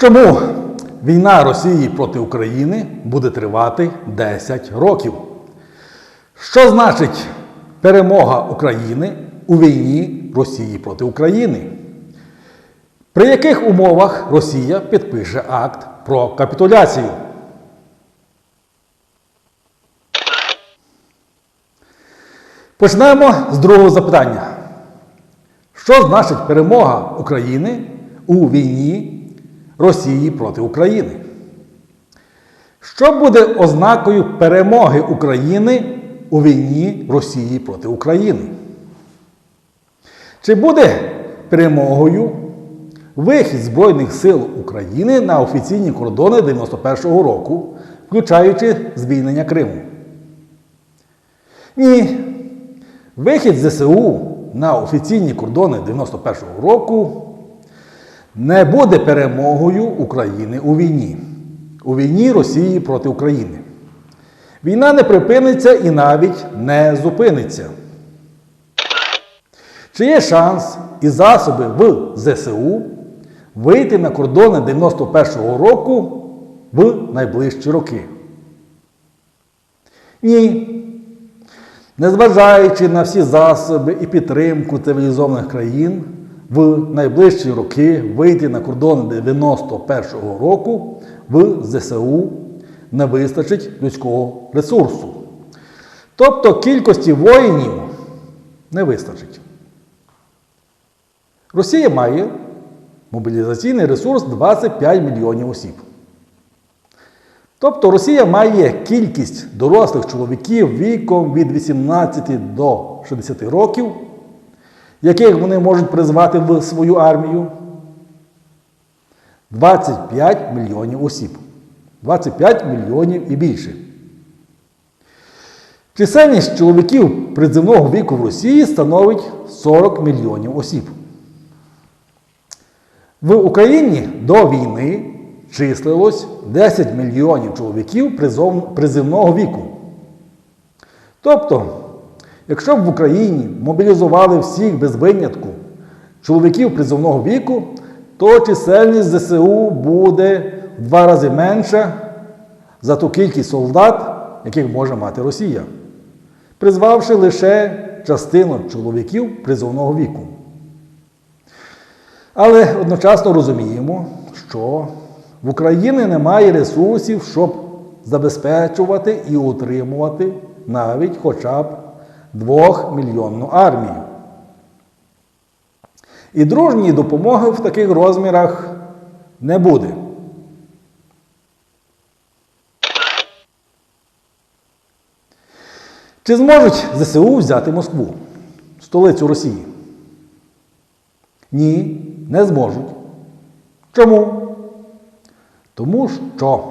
Чому війна Росії проти України буде тривати 10 років? Що значить перемога України у війні Росії проти України? При яких умовах Росія підпише акт про капітуляцію? Почнемо з другого запитання. Що значить перемога України у війні Росії проти України? Що буде ознакою перемоги України у війні Росії проти України? Чи буде перемогою вихід Збройних сил України на офіційні кордони 91-го року, включаючи звільнення Криму? Ні. Вихід ЗСУ на офіційні кордони 91-го року не буде перемогою України у війні. У війні Росії проти України. Війна не припиниться і навіть не зупиниться. Чи є шанс і засоби в ЗСУ вийти на кордони 91-го року в найближчі роки? Ні. Незважаючи на всі засоби і підтримку цивілізованих країн, в найближчі роки вийти на кордони 91-го року в ЗСУ не вистачить людського ресурсу. Тобто кількості воїнів не вистачить. Росія має мобілізаційний ресурс 25 мільйонів осіб. Тобто Росія має кількість дорослих чоловіків віком від 18 до 60 років, яких вони можуть призвати в свою армію. 25 мільйонів осіб. 25 мільйонів і більше. Чисельність чоловіків приземного віку в Росії становить 40 мільйонів осіб. В Україні до війни числилось 10 мільйонів чоловіків приземного віку. Тобто, якщо б в Україні мобілізували всіх без винятку чоловіків призовного віку, то чисельність ЗСУ буде в два рази менша за ту кількість солдат, яких може мати Росія, призвавши лише частину чоловіків призовного віку. Але одночасно розуміємо, що в Україні немає ресурсів, щоб забезпечувати і утримувати навіть хоча б двохмільйонну армію. І дружньої допомоги в таких розмірах не буде. Чи зможуть ЗСУ взяти Москву, столицю Росії? Ні, не зможуть. Чому? Тому що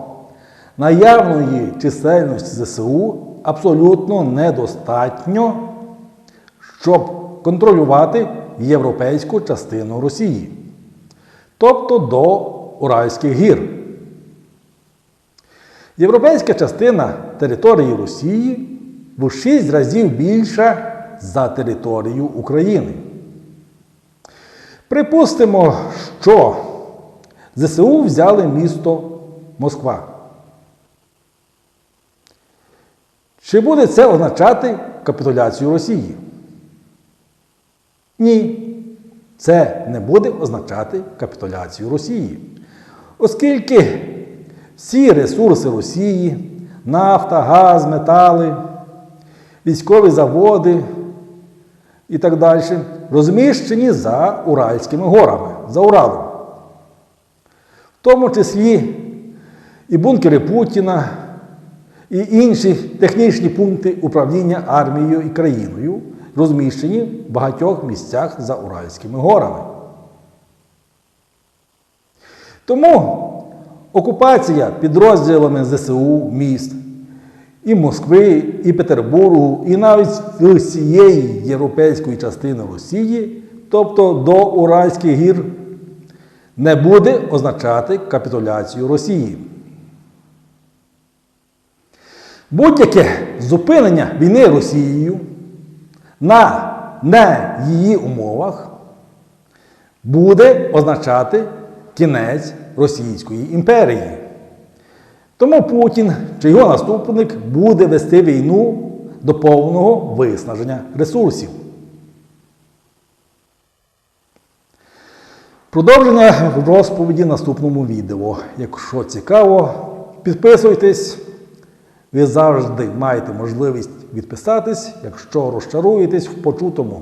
наявної чисельності ЗСУ абсолютно недостатньо, щоб контролювати європейську частину Росії, тобто до Уральських гір. Європейська частина території Росії в 6 разів більша за територію України. Припустимо, що ЗСУ взяли місто Москва. Чи буде це означати капітуляцію Росії? Ні. Це не буде означати капітуляцію Росії. Оскільки всі ресурси Росії, нафта, газ, метали, військові заводи і так далі, розміщені за Уральськими горами, за Уралом. В тому числі і бункери Путіна, і інші технічні пункти управління армією і країною, розміщені в багатьох місцях за Уральськими горами. Тому окупація підрозділами ЗСУ міст і Москви, і Петербургу, і навіть всієї європейської частини Росії, тобто до Уральських гір, не буде означати капітуляцію Росії. Будь-яке зупинення війни Росією на не її умовах буде означати кінець Російської імперії. Тому Путін чи його наступник буде вести війну до повного виснаження ресурсів. Продовження в розповіді наступному відео. Якщо цікаво, підписуйтесь. Ви завжди маєте можливість відписатись, якщо розчаруєтесь в почутому.